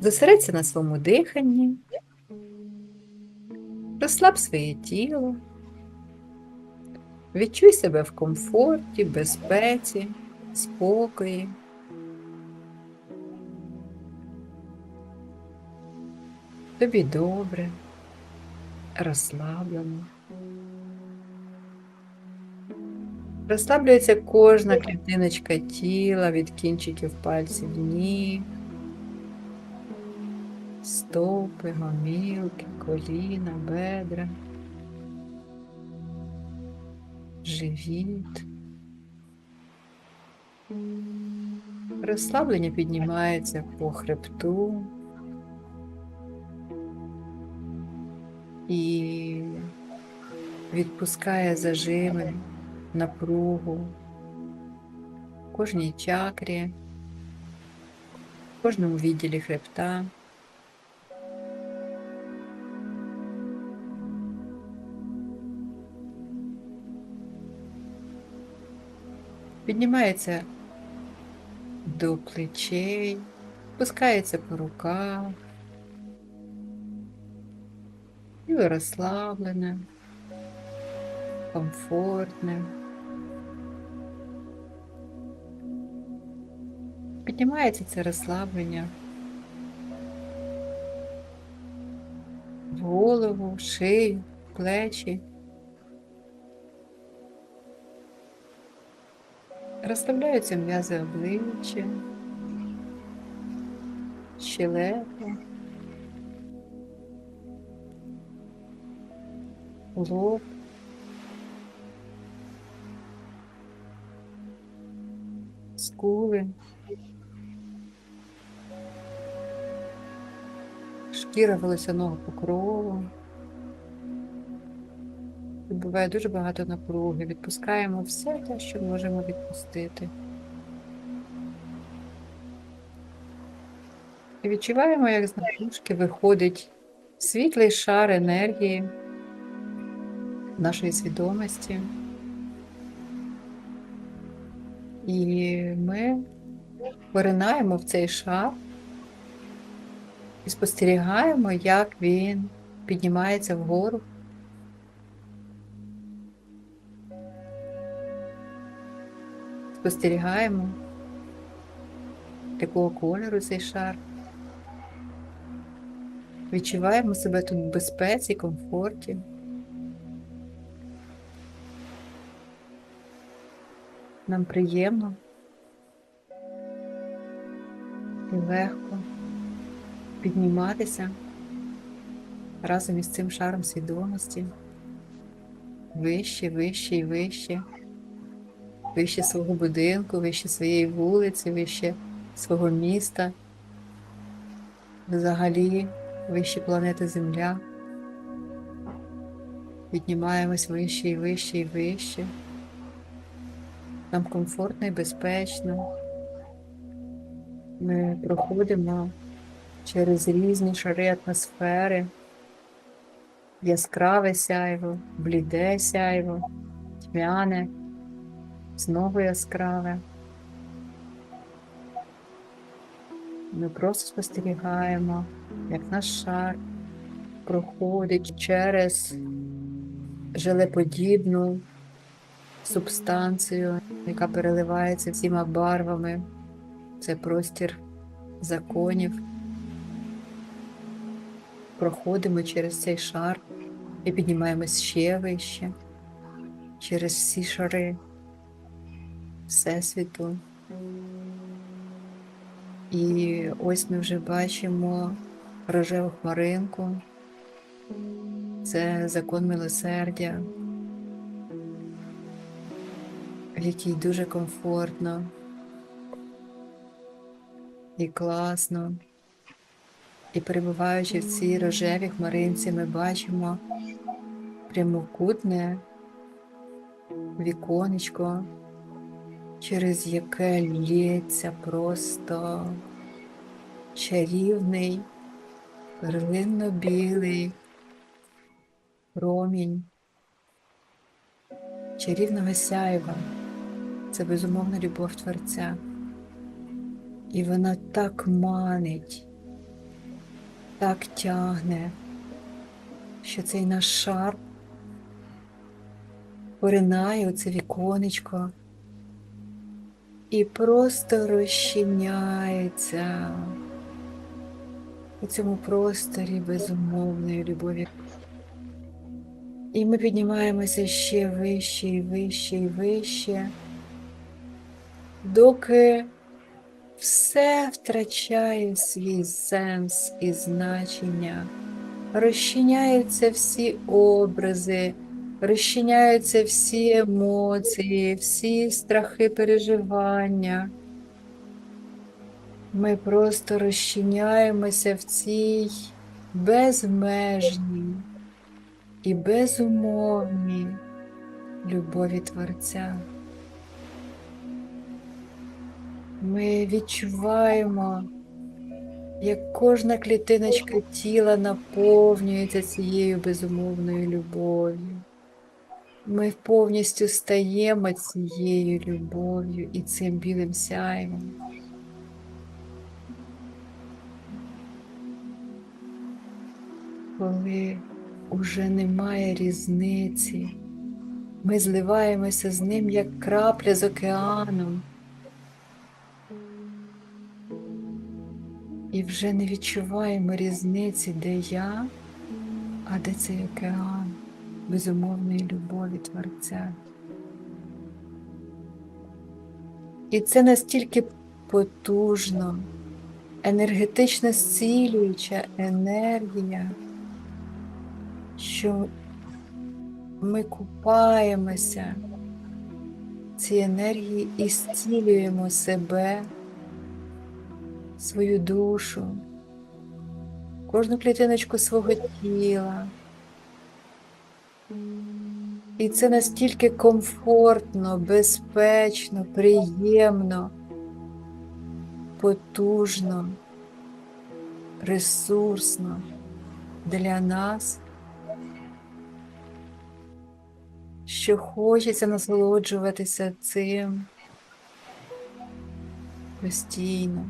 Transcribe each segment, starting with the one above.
Зосередься на своєму диханні, розслаб своє тіло, відчуй себе в комфорті, безпеці, спокої. Тобі добре, розслаблено. Розслаблюється кожна клітиночка тіла від кінчиків пальців ніг, стопи, гомілки, коліна, бедра, живіт. Розслаблення піднімається по хребту і відпускає зажими, напругу кожній чакрі, в кожному відділі хребта. Піднімається до плечей, спускається по руках, тіло розслаблене, комфортне. Піднімається це розслаблення в голову, шию, плечі. Розслабляються м'язи обличчя, щелепа, лоб. Скули, шкіра волосяного покрову. Буває дуже багато напруги. Відпускаємо все те, що можемо відпустити. І відчуваємо, як з напружки виходить світлий шар енергії нашої свідомості. І ми поринаємо в цей шар і спостерігаємо, як він піднімається вгору. Спостерігаємо, якого кольору цей шар. Відчуваємо себе тут в безпеці, комфорті. Нам приємно і легко підніматися разом із цим шаром свідомості вище, вище і вище, вище свого будинку, вище своєї вулиці, вище свого міста, взагалі вище планети Земля. Піднімаємось вище і вище і вище. Нам комфортно і безпечно. Ми проходимо через різні шари атмосфери, яскраве сяйво, бліде сяйво, тьмяне, знову яскраве. Ми просто спостерігаємо, як наш шар проходить через желеподібну субстанцію, яка переливається всіма барвами. Це простір законів. Проходимо через цей шар і піднімаємось ще вище, через всі шари Всесвіту. І ось ми вже бачимо рожеву хмаринку. Це закон милосердя, в якій дуже комфортно і класно. І перебуваючи в цій рожевій хмаринці, ми бачимо прямокутне віконечко, через яке лється просто чарівний, перлинно-білий промінь чарівного сяйва. Це безумовна любов Творця. І вона так манить, так тягне, що цей наш шар поринає у це віконечко і просто розчиняється у цьому просторі безумовної любові. І ми піднімаємося ще вище і вище і вище, доки все втрачає свій сенс і значення, розчиняються всі образи, розчиняються всі емоції, всі страхи переживання. Ми просто розчиняємося в цій безмежній і безумовній любові Творця. Ми відчуваємо, як кожна клітиночка тіла наповнюється цією безумовною любов'ю. Ми повністю стаємо цією любов'ю і цим білим сяйвом. Коли уже немає різниці, ми зливаємося з ним, як крапля з океаном. І вже не відчуваємо різниці, де я, а де цей океан безумовної любові Творця. І це настільки потужно, енергетично зцілююча енергія, що ми купаємося цій енергії і зцілюємо себе свою душу, кожну клітиночку свого тіла. І це настільки комфортно, безпечно, приємно, потужно, ресурсно для нас, що хочеться насолоджуватися цим постійно.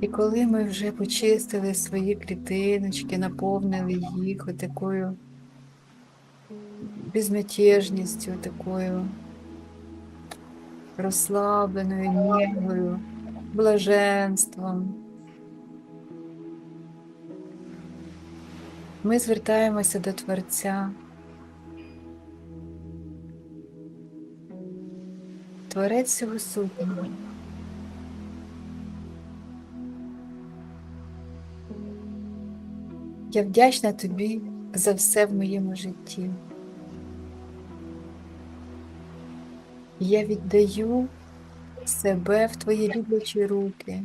І коли ми вже почистили свої клітиночки, наповнили їх такою безмятежністю, такою розслабленою нігою, блаженством, ми звертаємося до Творця. Творець всього сутнього. Я вдячна тобі за все в моєму житті. Я віддаю себе в твої люблячі руки.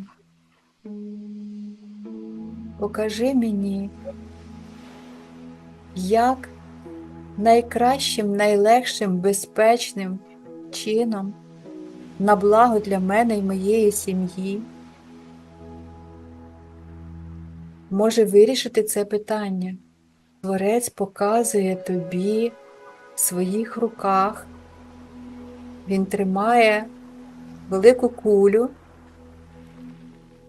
Покажи мені, як найкращим, найлегшим, безпечним чином на благо для мене і моєї сім'ї може вирішити це питання. Творець показує тобі в своїх руках, він тримає велику кулю,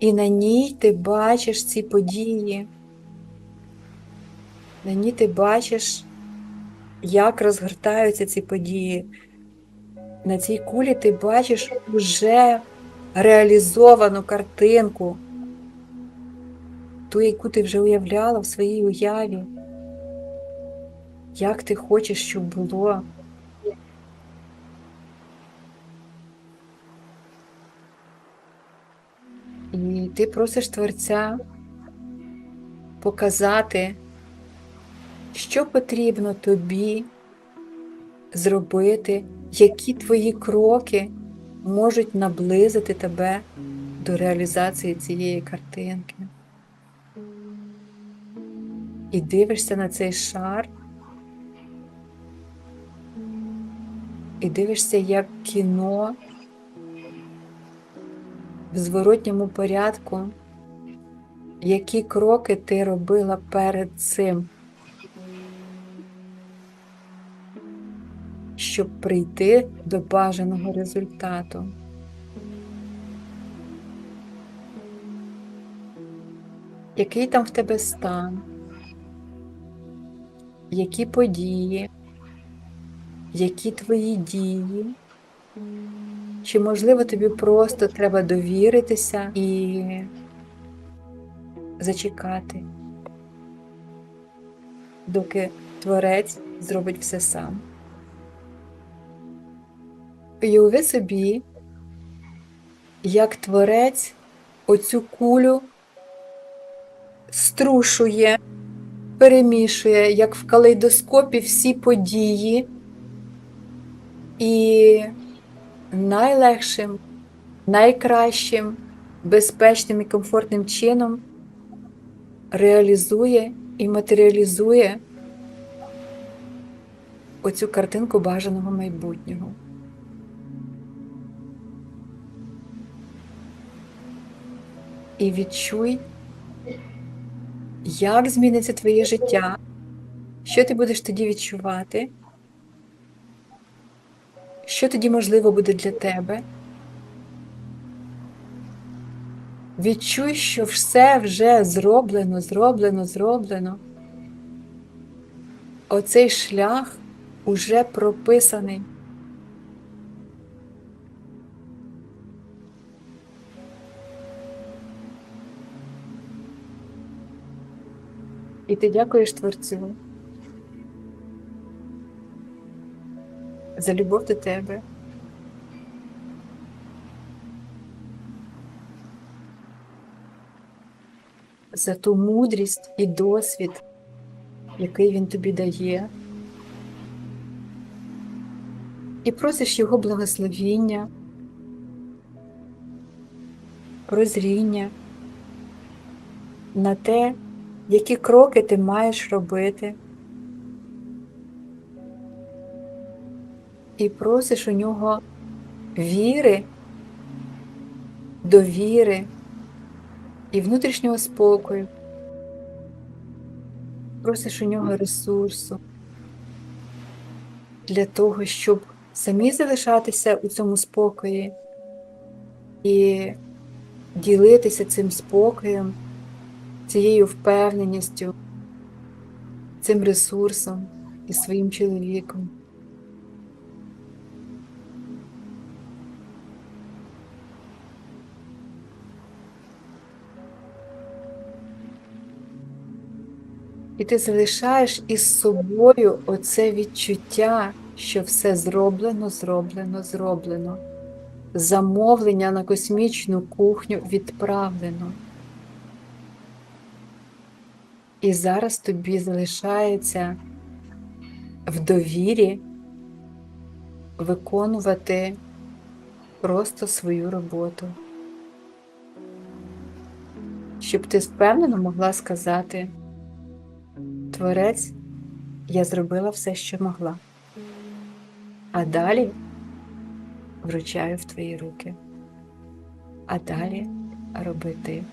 і на ній ти бачиш ці події. На ній ти бачиш, як розгортаються ці події. На цій кулі ти бачиш уже реалізовану картинку ту, яку ти вже уявляла в своїй уяві, як ти хочеш, щоб було. І ти просиш Творця показати, що потрібно тобі зробити, які твої кроки можуть наблизити тебе до реалізації цієї картинки і дивишся на цей шар, і дивишся, як кіно в зворотньому порядку, які кроки ти робила перед цим. щоб прийти до бажаного результату. Який там в тебе стан? Які події? Які твої дії? Чи можливо тобі просто треба довіритися і зачекати, доки творець зробить все сам? Уяви собі, як творець оцю кулю струшує, перемішує, як в калейдоскопі всі події, і найлегшим, найкращим, безпечним і комфортним чином реалізує і матеріалізує оцю картинку бажаного майбутнього. І відчуй, як зміниться твоє життя, що ти будеш тоді відчувати, що тоді можливо буде для тебе. Відчуй, що все вже зроблено, зроблено, зроблено. Оцей шлях уже прописаний. І ти дякуєш Творцю за любов до тебе. За ту мудрість і досвід, який він тобі дає, і просиш його благословіння, прозріння на те, які кроки ти маєш робити, і просиш у нього віри, довіри і внутрішнього спокою, просиш у нього ресурсу для того, щоб самі залишатися у цьому спокої і ділитися цим спокоєм цією впевненістю, цим ресурсом і своїм чоловіком. І ти залишаєш із собою оце відчуття, що все зроблено, зроблено, зроблено. Замовлення на космічну кухню відправлено. І зараз тобі залишається в довірі виконувати просто свою роботу, щоб ти впевнено могла сказати, Творець, я зробила все, що могла, а далі вручаю в твої руки, а далі роби ти.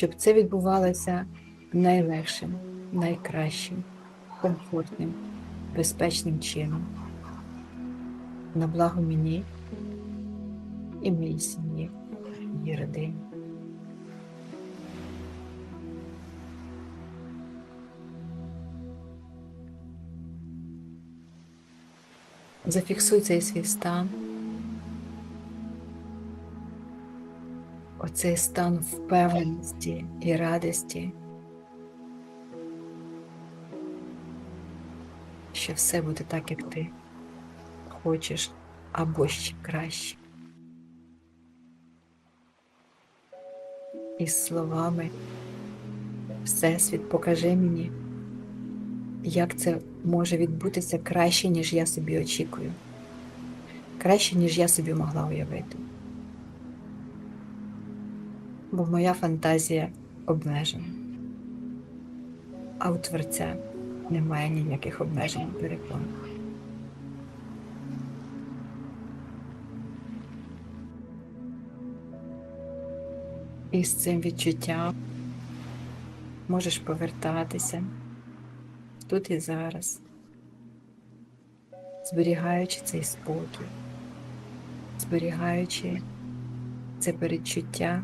Щоб це відбувалося найлегшим, найкращим, комфортним, безпечним чином. На благо мені і моїй сім'ї, моїй родині. Зафіксуй цей свій стан. Оцей стан впевненості і радості, що все буде так, як ти хочеш, або ще краще. Із словами Всесвіт, покажи мені, як це може відбутися краще, ніж я собі очікую, краще, ніж я собі могла уявити бо моя фантазія обмежена. А у Творця немає ніяких обмежень перепон. І з цим відчуттям можеш повертатися тут і зараз, зберігаючи цей спокій, зберігаючи це передчуття